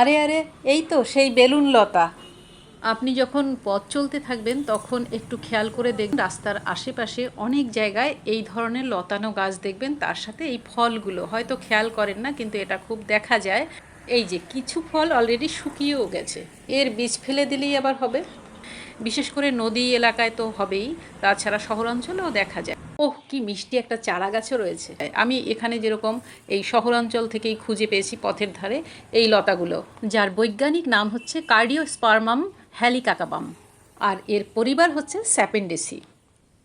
আরে আরে, এই তো সেই বেলুন লতা। আপনি যখন পথ চলতে থাকবেন, তখন একটু খেয়াল করে দেখবেন রাস্তার আশেপাশে অনেক জায়গায় এই ধরনের লতানো গাছ দেখবেন, তার সাথে এই ফলগুলো। হয়তো খেয়াল করেন না, কিন্তু এটা খুব দেখা যায়। এই যে কিছু ফল অলরেডি শুকিয়েও গেছে। এর বীজ ফেলে দিলেই আবার হবে। বিশেষ করে নদী এলাকায় তো হবেই। তাছাড়া শহরাঞ্চলেও দেখা যায়। ওহ, কি মিষ্টি একটা চারা গাছও রয়েছে। আমি এখানে যেরকম এই শহরাঞ্চল থেকেই খুঁজে পেয়েছি পথের ধারে, এই লতাগুলো, যার বৈজ্ঞানিক নাম হচ্ছে কার্ডিও স্পার্মাম হ্যালিকাকাবাম আর এর পরিবার হচ্ছে স্যাপেন্ডেসি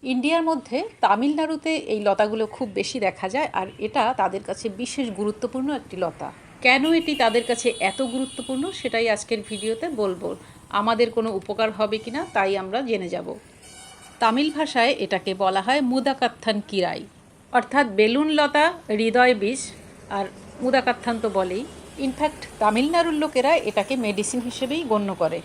ইন্ডিয়ার মধ্যে তামিলনাড়ুতে এই লতাগুলো খুব বেশি দেখা যায়, আর এটা তাদের কাছে বিশেষ গুরুত্বপূর্ণ একটি লতা। কেন এটি তাদের কাছে এত গুরুত্বপূর্ণ, সেটাই আজকের ভিডিওতে বলব। আমাদের কোনো উপকার হবে কিনা, তাই আমরা জেনে যাব। তামিল ভাষায় এটাকে বলা হয় মুদাকাত্থান কিরাই। অর্থাৎ বেলুন লতা, হৃদয় বিষ, আর মুদাকাত্থান তো বলেই। ইনফ্যাক্ট তামিলনাড়ুর লোকেরা এটাকে মেডিসিন হিসেবেই গণ্য করে।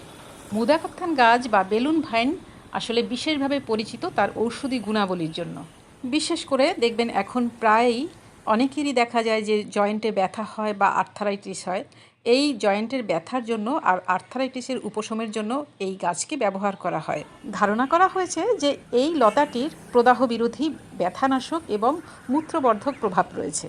মুদাকাত্থান গাছ বা বেলুন ভাইন আসলে বিশেষভাবে পরিচিত তার ঔষধি গুণাবলীর জন্য। বিশেষ করে দেখবেন এখন প্রায়ই অনেকেরই দেখা যায় যে জয়েন্টে ব্যথা হয় বা আর্থারাইটিস হয়। এই জয়েন্টের ব্যথার জন্য আর আর্থারাইটিসের উপশমের জন্য এই গাছকে ব্যবহার করা হয়। ধারণা করা হয়েছে যে এই লতাটির প্রদাহ বিরোধী ব্যথানাশক এবং মূত্রবর্ধক প্রভাব রয়েছে।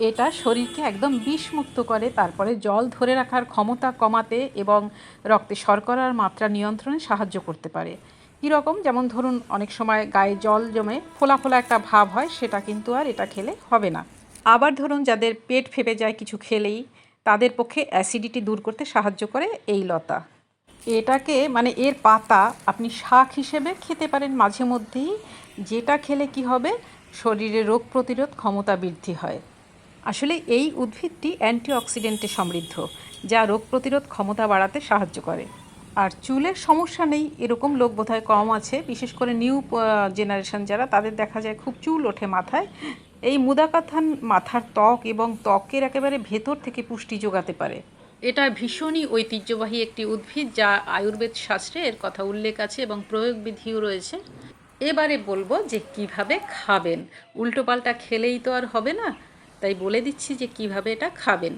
এটা শরীরকে একদম বিষমুক্ত করে, তারপরে জল ধরে রাখার ক্ষমতা কমাতে এবং রক্তে শর্করার মাত্রা নিয়ন্ত্রণে সাহায্য করতে পারে। কীরকম? যেমন ধরুন, অনেক সময় গায়ে জল জমে ফোলা ফোলা একটা ভাব হয়, সেটা কিন্তু আর এটা খেলে হবে না। আবার ধরুন, যাদের পেট ফেপে যায় কিছু খেলেই, তাদের পক্ষে অ্যাসিডিটি দূর করতে সাহায্য করে এই লতা। এটাকে মানে এর পাতা আপনি শাক হিসেবে খেতে পারেন মাঝে মধ্যেই। যেটা খেলে কি হবে? শরীরে রোগ প্রতিরোধ ক্ষমতা বৃদ্ধি হয়। আসলে এই উদ্ভিদটি অ্যান্টিঅক্সিডেন্টে সমৃদ্ধ, যা রোগ প্রতিরোধ ক্ষমতা বাড়াতে সাহায্য করে। আর চুলের সমস্যা নেই, এরকম লোক বোধহয় কম আছে। বিশেষ করে নিউ জেনারেশন যারা, তাদের দেখা যায় খুব চুল ওঠে মাথায়। এই মুদাকাথান মাথার ত্বক এবং ত্বকের একেবারে ভেতর থেকে পুষ্টি যোগাতে পারে। এটা ভীষণই ঐতিহ্যবাহী একটি উদ্ভিদ, যা আয়ুর্বেদ শাস্ত্রে এর কথা উল্লেখ আছে এবং প্রয়োগবিধিও রয়েছে। এবারে বলব যে কীভাবে খাবেন। উল্টোপাল্টা খেলেই তো আর হবে না, তাই বলে দিচ্ছি যে কীভাবে এটা খাবেন।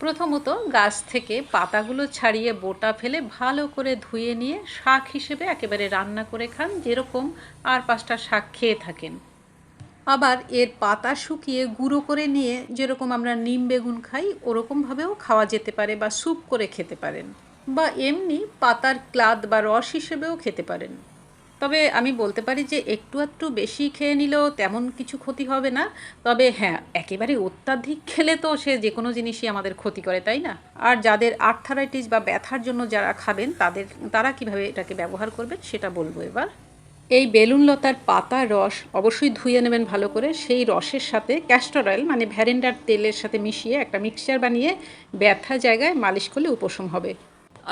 প্রথমত গাছ থেকে পাতাগুলো ছাড়িয়ে বোটা ফেলে ভালো করে ধুয়ে নিয়ে শাক হিসেবে একেবারে রান্না করে খান, যেরকম আর পাঁচটা শাক খেয়ে থাকেন। আবার এর পাতা শুকিয়ে গুঁড়ো করে নিয়ে যেরকম আমরা নিম বেগুন খাই, ওরকমভাবেও খাওয়া যেতে পারে বা স্যুপ করে খেতে পারেন। বা এমনি পাতার ক্লাদ বা রস হিসেবেও খেতে পারেন। তবে আমি বলতে পারি যে একটু একটু বেশি খেয়ে নিলেও তেমন কিছু ক্ষতি হবে না। তবে হ্যাঁ একেবারে অত্যাধিক খেলে তো সে যে কোনো জিনিসই আমাদের ক্ষতি করে, তাই না? আর যাদের আর্থারাইটিস বা ব্যথার জন্য যারা খাবেন, তাদের, তারা কীভাবে এটাকে ব্যবহার করবেন সেটা বলব এবার। এই বেলুন লতার পাতা রস অবশ্যই ধুয়ে নেবেন ভালো করে। সেই রসের সাথে ক্যাস্টর অয়েল মানে ভ্যারেন্ডার তেলের সাথে মিশিয়ে একটা মিক্সচার বানিয়ে ব্যথা জায়গায় মালিশ করলে উপশম হবে।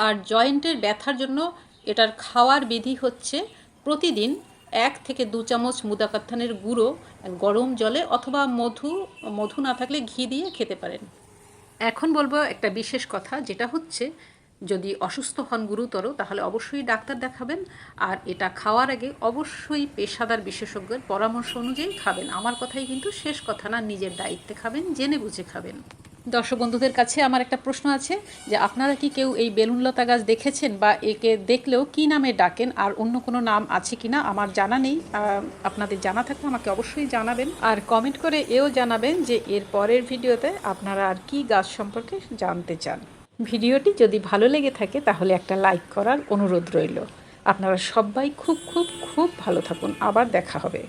আর জয়েন্টের ব্যথার জন্য এটার খাওয়ার বিধি হচ্ছে প্রতিদিন এক থেকে দু চামচ মুদা মুদাকাত্থানের গুঁড়ো, গরম জলে অথবা মধু মধু না থাকলে ঘি দিয়ে খেতে পারেন। এখন বলব একটা বিশেষ কথা, যেটা হচ্ছে যদি অসুস্থ হন গুরুতর, তাহলে অবশ্যই ডাক্তার দেখাবেন। আর এটা খাওয়ার আগে অবশ্যই পেশাদার বিশেষজ্ঞের পরামর্শ অনুযায়ী খাবেন। আমার কথাই কিন্তু শেষ কথা না, নিজের দায়িত্বে খাবেন, জেনে বুঝে খাবেন। দর্শক বন্ধুদের কাছে আমার একটা প্রশ্ন আছে যে আপনারা কি কেউ এই বেলুন লতা গাছ দেখেছেন বা একে দেখলেও কি নামে ডাকেন আর অন্য কোনো নাম আছে কিনা? আমার জানা নেই। আপনাদের জানা থাকলে আমাকে অবশ্যই জানাবেন। আর কমেন্ট করে এও জানাবেন যে এর পরের ভিডিওতে আপনারা আর কি গাছ সম্পর্কে জানতে চান। ভিডিওটি যদি ভালো লেগে থাকে তাহলে একটা লাইক করার অনুরোধ রইল। আপনারা সবাই খুব খুব খুব ভালো থাকুন। আবার দেখা হবে।